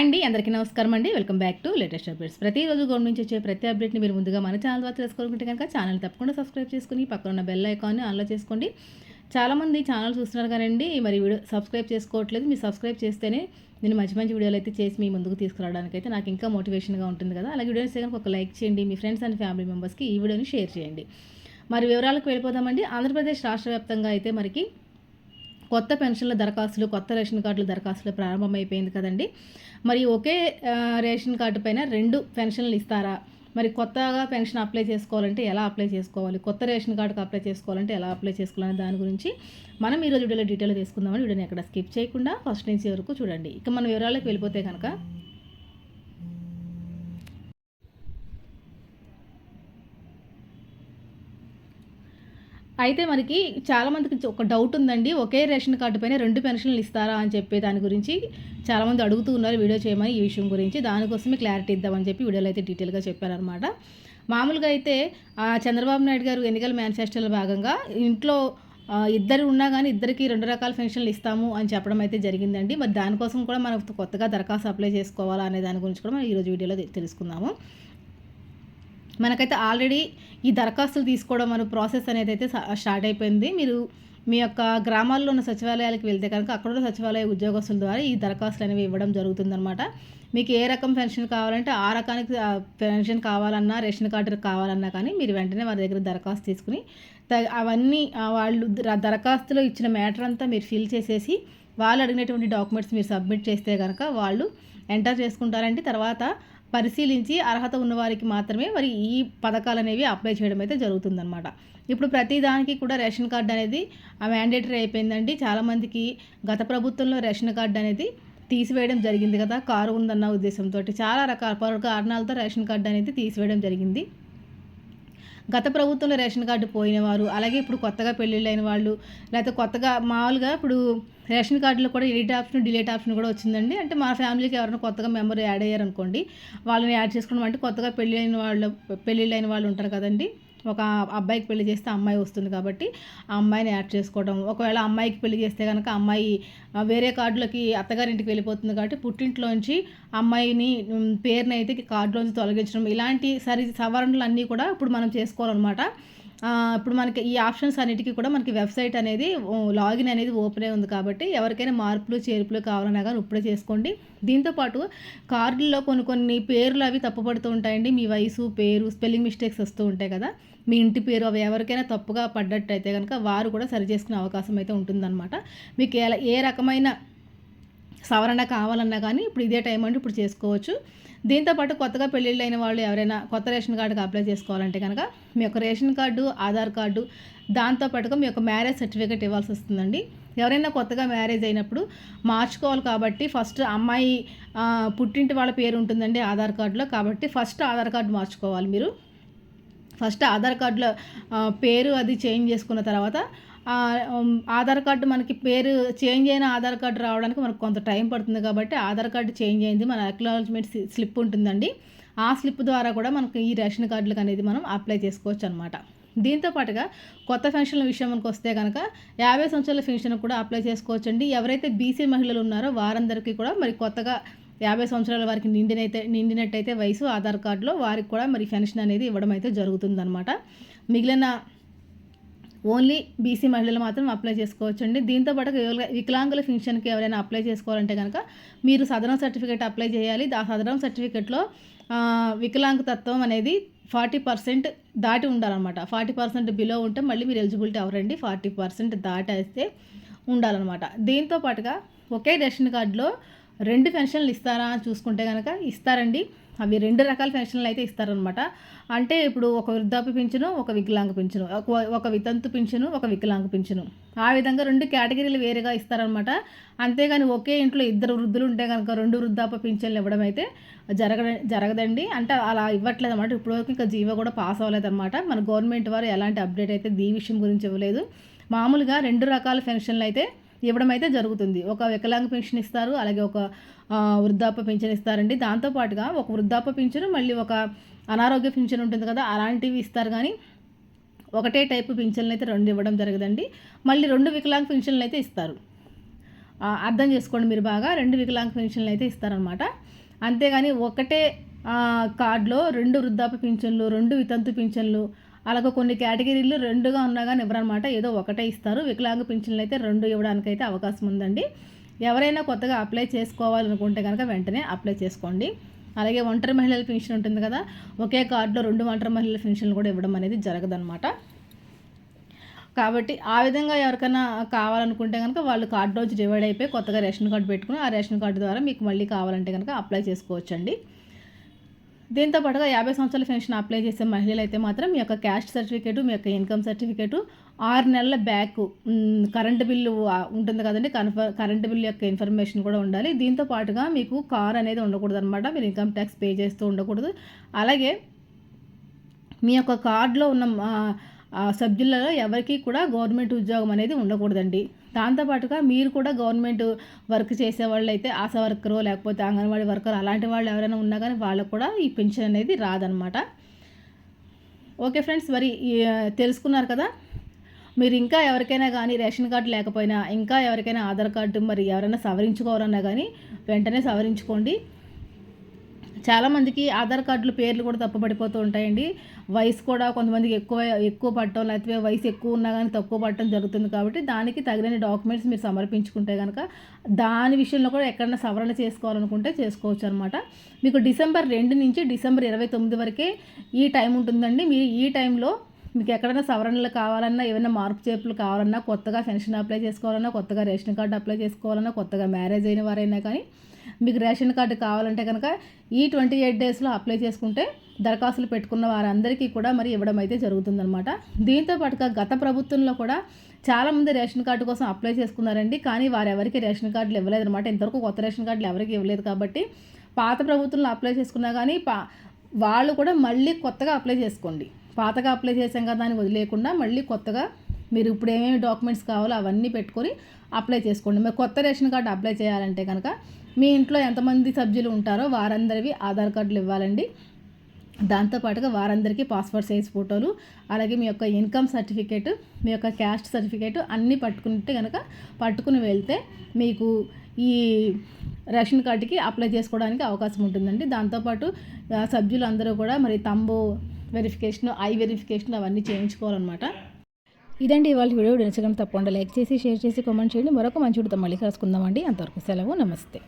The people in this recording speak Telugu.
హాయ్ అండి అందరికీ నమస్కారం అండి. Welcome back to latest updates ప్రతిరోజు గవర్నమెంట్ నుంచి వచ్చే ప్రతి అప్డేట్ని మీరు ముందుగా మన ఛానల్ ద్వారా తెలుసుకోవాలంటే కనుక ఛానల్ తప్పకుండా సబ్స్క్రైబ్ చేసుకుని పక్కన ఉన్న బెల్ ఐకాన్ని ఆన్లో చేసుకోండి. చాలామంది ఛానల్ చూస్తున్నారు కానండి మరి వీడియో సబ్స్క్రైబ్ చేసుకోవట్లేదు. మీరు సబ్స్క్రైబ్ చేస్తేనే నేను మంచి మంచి వీడియోలు అయితే చేసి మీ ముందుకు తీసుకురావడానికి అయితే నాకు ఇంకా మోటివేషన్గా ఉంటుంది కదా. అలాగే వీడియోస్ కనుక ఒక లైక్ చేయండి మీ ఫ్రెండ్స్ అండ్ ఫ్యామిలీ మెంబర్స్కి ఈ వీడియోని షేర్ చేయండి. మరి వివరాలకు వెళ్ళిపోదామండి. ఆంధ్రప్రదేశ్ రాష్ట్ర వ్యాప్తంగా అయితే మరికి కొత్త పెన్షన్ల దరఖాస్తులు కొత్త రేషన్ కార్డుల దరఖాస్తులు ప్రారంభమైపోయింది కదండి. మరి ఒకే రేషన్ కార్డు పైన రెండు పెన్షన్లు ఇస్తారా? మరి కొత్తగా పెన్షన్ అప్లై చేసుకోవాలంటే ఎలా అప్లై చేసుకోవాలి? కొత్త రేషన్ కార్డుకి అప్లై చేసుకోవాలంటే ఎలా అప్లై చేసుకోవాలని దాని గురించి మనం ఈరోజు వీడియోలో డీటెయిల్ తీసుకుందామని వీడియోని ఎక్కడ స్కిప్ చేయకుండా ఫస్ట్ నుంచి వరకు చూడండి. ఇక మన వివరాలకు వెళ్ళిపోతే కనుక అయితే మనకి చాలామందికి ఒక డౌట్ ఉందండి. ఒకే రేషన్ కార్డు పైన రెండు పెన్షన్లు ఇస్తారా అని చెప్పి దాని గురించి చాలామంది అడుగుతూ ఉన్నారు. వీడియో చేయమని ఈ విషయం గురించి. దానికోసమే క్లారిటీ ఇద్దామని చెప్పి వీడియోలో అయితే డీటెయిల్గా చెప్పారనమాట మామూలుగా అయితే చంద్రబాబు నాయుడు గారు ఎన్నికల మేనిఫెస్టోలో భాగంగా ఇంట్లో ఇద్దరు ఉన్నా కానీ ఇద్దరికి రెండు రకాల పెన్షన్లు ఇస్తాము అని చెప్పడం అయితే జరిగిందండి. మరి దానికోసం కూడా మనం కొత్తగా దరఖాస్తు అప్లై చేసుకోవాలా అనే దాని గురించి కూడా మనం ఈరోజు వీడియోలో తెలుసుకుందాము. మనకైతే ఆల్రెడీ ఈ దరఖాస్తులు తీసుకోవడం మన ప్రాసెస్ అనేది అయితే స్టార్ట్ అయిపోయింది. మీరు మీ యొక్క గ్రామాల్లో ఉన్న సచివాలయాలకు వెళ్తే కనుక అక్కడ ఉన్న సచివాలయ ఉద్యోగస్తుల ద్వారా ఈ దరఖాస్తులు అనేవి ఇవ్వడం జరుగుతుందన్నమాట. మీకు ఏ రకం పెన్షన్ కావాలంటే ఆ రకానికి పెన్షన్ కావాలన్నా రేషన్ కార్డు కావాలన్నా కానీ మీరు వెంటనే వారి దగ్గర దరఖాస్తు తీసుకుని అవన్నీ వాళ్ళు దరఖాస్తులో ఇచ్చిన మ్యాటర్ అంతా మీరు ఫిల్ చేసేసి వాళ్ళు అడిగినటువంటి డాక్యుమెంట్స్ మీరు సబ్మిట్ చేస్తే కనుక వాళ్ళు ఎంటర్ చేసుకుంటారండి. తర్వాత పరిశీలించి అర్హత ఉన్నవారికి మాత్రమే మరి ఈ పథకాలు అనేవి అప్లై చేయడం అయితే జరుగుతుందన్నమాట. ఇప్పుడు ప్రతి దానికి కూడా రేషన్ కార్డు అనేది మ్యాండేటరీ అయిపోయిందండి. చాలామందికి గత ప్రభుత్వంలో రేషన్ కార్డు అనేది తీసివేయడం జరిగింది కదా. కారు ఉందన్న ఉద్దేశంతో చాలా రకాల కారణాలతో రేషన్ కార్డు అనేది తీసివేయడం జరిగింది. గత ప్రభుత్వంలో రేషన్ కార్డు పోయిన వారు అలాగే ఇప్పుడు కొత్తగా పెళ్ళిళ్ళైన వాళ్ళు లేకపోతే కొత్తగా మామూలుగా ఇప్పుడు రేషన్ కార్డులో కూడా ఎడిట్ ఆప్షన్ డిలీట్ ఆప్షన్ కూడా వచ్చిందండి. అంటే మా ఫ్యామిలీకి ఎవరైనా కొత్తగా మెంబర్ యాడ్ అయ్యారనుకోండి వాళ్ళని యాడ్ చేసుకోవడం అంటే కొత్తగా పెళ్ళి అయిన వాళ్ళు పెళ్ళిళ్ళైన వాళ్ళు ఉంటారు కదండి. ఒక అబ్బాయికి పెళ్ళి చేస్తే అమ్మాయి వస్తుంది కాబట్టి ఆ అమ్మాయిని యాడ్ చేసుకోవడం ఒకవేళ అమ్మాయికి పెళ్ళి చేస్తే కనుక అమ్మాయి వేరే కార్డులకి అత్తగారింటికి వెళ్ళిపోతుంది కాబట్టి పుట్టింట్లోంచి అమ్మాయిని పేరుని అయితే కార్డులోంచి తొలగించడం. ఇలాంటి సరి సవరణలు అన్నీ కూడా ఇప్పుడు మనం చేసుకోవాలన్నమాట. ఇప్పుడు మనకి ఈ ఆప్షన్స్ అన్నిటికీ కూడా మనకి వెబ్సైట్ అనేది లాగిన్ అనేది ఓపెన్ అయి ఉంది కాబట్టి ఎవరికైనా మార్పులు చేర్పులు కావాలన్నా కానీ ఇప్పుడే చేసుకోండి. దీంతోపాటు కార్డుల్లో కొన్ని కొన్ని పేర్లు అవి తప్పుపడుతూ ఉంటాయండి. మీ వయసు పేరు స్పెల్లింగ్ మిస్టేక్స్ వస్తూ ఉంటాయి కదా. మీ ఇంటి పేరు అవి ఎవరికైనా తప్పుగా పడ్డట్టు అయితే కనుక వారు కూడా సరి చేసుకునే అవకాశం అయితే ఉంటుందన్నమాట. మీకు ఎలా ఏ రకమైన సవరణ కావాలన్నా కానీ ఇప్పుడు ఇదే టైం అంటే ఇప్పుడు చేసుకోవచ్చు. దీంతోపాటు కొత్తగా పెళ్ళిళ్ళు అయిన వాళ్ళు ఎవరైనా కొత్త రేషన్ కార్డుకి అప్లై చేసుకోవాలంటే కనుక మీ యొక్క రేషన్ కార్డు ఆధార్ కార్డు దాంతోపాటుగా మీ యొక్క మ్యారేజ్ సర్టిఫికేట్ ఇవ్వాల్సి వస్తుందండి. ఎవరైనా కొత్తగా మ్యారేజ్ అయినప్పుడు మార్చుకోవాలి కాబట్టి ఫస్ట్ అమ్మాయి పుట్టింటి వాళ్ళ పేరు ఉంటుందండి ఆధార్ కార్డులో కాబట్టి ఫస్ట్ ఆధార్ కార్డు మార్చుకోవాలి మీరు. ఫస్ట్ ఆధార్ కార్డులో పేరు అది చేంజ్ చేసుకున్న తర్వాత ఆధార్ కార్డు మనకి పేరు చేంజ్ అయిన ఆధార్ కార్డు రావడానికి మనకు కొంత టైం పడుతుంది కాబట్టి ఆధార్ కార్డు చేంజ్ అయింది. మన అక్నాలజ్మెంట్ స్లిప్ ఉంటుందండి. ఆ స్లిప్ ద్వారా కూడా మనకు ఈ రేషన్ కార్డులకు అనేది మనం అప్లై చేసుకోవచ్చు అనమాట దీంతో పాటుగా కొత్త పెన్షన్ల విషయానికి వస్తే కనుక యాభై సంవత్సరాల పెన్షన్ కూడా అప్లై చేసుకోవచ్చండి. ఎవరైతే బీసీ మహిళలు ఉన్నారో వారందరికీ కూడా మరి కొత్తగా యాభై సంవత్సరాల వారికి నిండినైతే నిండినట్టయితే వయసు ఆధార్ కార్డులో వారికి కూడా మరి పెన్షన్ అనేది ఇవ్వడం అయితే జరుగుతుందన్నమాట. మిగిలిన ఓన్లీ బీసీ మహిళలు మాత్రం అప్లై చేసుకోవచ్చు అండి దీంతో పాటు వికలాంగుల పెన్షన్కి ఎవరైనా అప్లై చేసుకోవాలంటే కనుక మీరు సదరం సర్టిఫికేట్ అప్లై చేయాలి. ఆ సదరం సర్టిఫికేట్లో వికలాంగతత్వం అనేది ఫార్టీ పర్సెంట్ దాటి ఉండాలన్నమాట. ఫార్టీ పర్సెంట్ బిలో ఉంటే మళ్ళీ మీరు ఎలిజిబిలిటీ అవరండి ఫార్టీ పర్సెంట్ దాటేస్తే ఉండాలన్నమాట. దీంతో పాటుగా ఒకే రేషన్ కార్డులో రెండు పెన్షన్లు ఇస్తారా చూసుకుంటే కనుక ఇస్తారండి. అవి రెండు రకాల పెన్షన్లు అయితే ఇస్తారనమాట అంటే ఇప్పుడు ఒక వృద్ధాప్య పింఛను ఒక వికలాంగ పింఛను ఒక వితంతు పింఛను ఒక వికలాంగ పింఛను. ఆ విధంగా రెండు కేటగిరీలు వేరుగా ఇస్తారనమాట అంతేగాని ఒకే ఇంట్లో ఇద్దరు వృద్ధులు ఉంటే కనుక రెండు వృద్ధాప్య పింఛన్లు ఇవ్వడం అయితే జరగ జరగదండి. అంటే అలా ఇవ్వట్లేదు అనమాట ఇప్పటివరకు ఇంకా జీవో కూడా పాస్ అవ్వలేదన్నమాట. మన గవర్నమెంట్ వారు ఎలాంటి అప్డేట్ అయితే దీ విషయం గురించి ఇవ్వలేదు. మామూలుగా రెండు రకాల పెన్షన్లు అయితే ఇవ్వడం అయితే జరుగుతుంది. ఒక వికలాంగ పెన్షన్ ఇస్తారు అలాగే ఒక వృద్ధాప్య పెన్షన్ ఇస్తారండి. దాంతోపాటుగా ఒక వృద్ధాప్య పింఛను మళ్ళీ ఒక అనారోగ్య పెన్షన్ ఉంటుంది కదా అలాంటివి ఇస్తారు. కానీ ఒకటే టైపు పింఛన్లు అయితే రెండు ఇవ్వడం జరగదండి. మళ్ళీ రెండు వికలాంగ పింఛన్లు అయితే ఇస్తారు. అర్థం చేసుకోండి మీరు బాగా. రెండు వికలాంగ పెన్షన్లు అయితే ఇస్తారనమాట అంతేగాని ఒకటే కార్డులో రెండు వృద్ధాప్య పింఛన్లు రెండు వితంతు పింఛన్లు అలాగే కొన్ని కేటగిరీలు రెండుగా ఉన్నా కానీ ఇవ్వరనమాట. ఏదో ఒకటే ఇస్తారు. వికలాంగ పింఛన్లు అయితే రెండు ఇవ్వడానికైతే అవకాశం ఉందండి. ఎవరైనా కొత్తగా అప్లై చేసుకోవాలనుకుంటే కనుక వెంటనే అప్లై చేసుకోండి. అలాగే ఒంటరి మహిళల పెన్షన్ ఉంటుంది కదా ఒకే కార్డులో రెండు ఒంటరి మహిళల పెన్షన్లు కూడా ఇవ్వడం అనేది జరగదనమాట. కాబట్టి ఆ విధంగా ఎవరికైనా కావాలనుకుంటే కనుక వాళ్ళు కార్డు రోజు డివైడ్ అయిపోయి కొత్తగా రేషన్ కార్డు పెట్టుకుని ఆ రేషన్ కార్డు ద్వారా మీకు మళ్ళీ కావాలంటే కనుక అప్లై చేసుకోవచ్చండి. దీంతో పాటుగా యాభై సంవత్సరాల పెన్షన్ అప్లై చేసే మహిళలు అయితే మాత్రం మీ యొక్క క్యాస్ట్ సర్టిఫికేట్ మీ యొక్క ఇన్కమ్ సర్టిఫికేట్ ఆరు నెలల బ్యాక్ కరెంటు బిల్లు ఉంటుంది కదండి కన్ఫర్ కరెంటు బిల్లు యొక్క ఇన్ఫర్మేషన్ కూడా ఉండాలి. దీంతో పాటుగా మీకు కార్ అనేది ఉండకూడదు అనమాట మీరు ఇన్కమ్ ట్యాక్స్ పే చేస్తూ ఉండకూడదు. అలాగే మీ యొక్క కార్డులో ఉన్న సభ్యులలో ఎవరికి కూడా గవర్నమెంట్ ఉద్యోగం అనేది ఉండకూడదండి. దాంతోపాటుగా మీరు కూడా గవర్నమెంట్ వర్క్ చేసే వాళ్ళు అయితే ఆశా వర్కరు లేకపోతే అంగన్వాడీ వర్కర్ అలాంటి వాళ్ళు ఎవరైనా ఉన్నా కానీ వాళ్ళకు కూడా ఈ పెన్షన్ అనేది రాదనమాట ఓకే ఫ్రెండ్స్ మరి తెలుసుకున్నారు కదా? మీరు ఇంకా ఎవరికైనా కానీ రేషన్ కార్డు లేకపోయినా ఇంకా ఎవరికైనా ఆధార్ కార్డు మరి ఎవరైనా సవరించుకోవాలన్నా కానీ వెంటనే సవరించుకోండి. చాలామందికి ఆధార్ కార్డులు పేర్లు కూడా తప్పుపడిపోతూ ఉంటాయండి. వయసు కూడా కొంతమందికి ఎక్కువ ఎక్కువ పట్టడం లేకపోతే వయసు ఎక్కువ ఉన్నా కానీ తక్కువ పట్టడం జరుగుతుంది కాబట్టి దానికి తగిన డాక్యుమెంట్స్ మీరు సమర్పించుకుంటే కనుక దాని విషయంలో కూడా ఎక్కడైనా సవరణ చేసుకోవాలనుకుంటే చేసుకోవచ్చు అనమాట మీకు డిసెంబర్ రెండు నుంచి డిసెంబర్ ఇరవై తొమ్మిది వరకే ఈ టైం ఉంటుందండి. మీరు ఈ టైంలో మీకు ఎక్కడైనా సవరణలు కావాలన్నా ఏమైనా మార్పు చేర్పులు కావాలన్నా కొత్తగా పెన్షన్ అప్లై చేసుకోవాలన్నా కొత్తగా రేషన్ కార్డు అప్లై చేసుకోవాలన్నా కొత్తగా మ్యారేజ్ అయిన వారైనా కానీ మీకు రేషన్ కార్డు కావాలంటే కనుక ఈ ట్వంటీ ఎయిట్ డేస్లో అప్లై చేసుకుంటే దరఖాస్తులు పెట్టుకున్న వారందరికీ కూడా మరి ఇవ్వడం అయితే జరుగుతుందన్నమాట. దీంతో పాటుగా గత ప్రభుత్వంలో కూడా చాలామంది రేషన్ కార్డు కోసం అప్లై చేసుకున్నారండి. కానీ వారు ఎవరికి రేషన్ కార్డులు ఇవ్వలేదు అనమాట ఇంతవరకు కొత్త రేషన్ కార్డులు ఎవరికి ఇవ్వలేదు కాబట్టి పాత ప్రభుత్వంలో అప్లై చేసుకున్నా కానీ పా వాళ్ళు కూడా మళ్ళీ కొత్తగా అప్లై చేసుకోండి. పాతగా అప్లై చేసాం కదా అని వదిలేయకుండా మళ్ళీ కొత్తగా మీరు ఇప్పుడు ఏమేమి డాక్యుమెంట్స్ కావాలో అవన్నీ పెట్టుకొని అప్లై చేసుకోండి. మరి కొత్త రేషన్ కార్డు అప్లై చేయాలంటే కనుక మీ ఇంట్లో ఎంతమంది సభ్యులు ఉంటారో వారందరివి ఆధార్ కార్డులు ఇవ్వాలండి. దాంతోపాటుగా వారందరికీ పాస్పోర్ట్ సైజ్ ఫోటోలు అలాగే మీ యొక్క ఇన్కమ్ సర్టిఫికేట్ మీ యొక్క క్యాస్ట్ సర్టిఫికేట్ అన్నీ పట్టుకుంటే కనుక పట్టుకుని వెళ్తే మీకు ఈ రేషన్ కార్డుకి అప్లై చేసుకోవడానికి అవకాశం ఉంటుందండి. దాంతోపాటు సభ్యులు అందరూ కూడా మరి తంబు వెరిఫికేషన్ ఐ వెరిఫికేషన్ అవన్నీ చేయించుకోవాలన్నమాట. ఇదండి ఇవాళ వీడియో. నచ్చడం తప్పకుండా లైక్ చేసి షేర్ చేసి కామెంట్ చేయండి. మరొక మంచి వీడియోతో మళ్ళీ కలుసుకుందామండి. అంతవరకు సెలవు నమస్తే.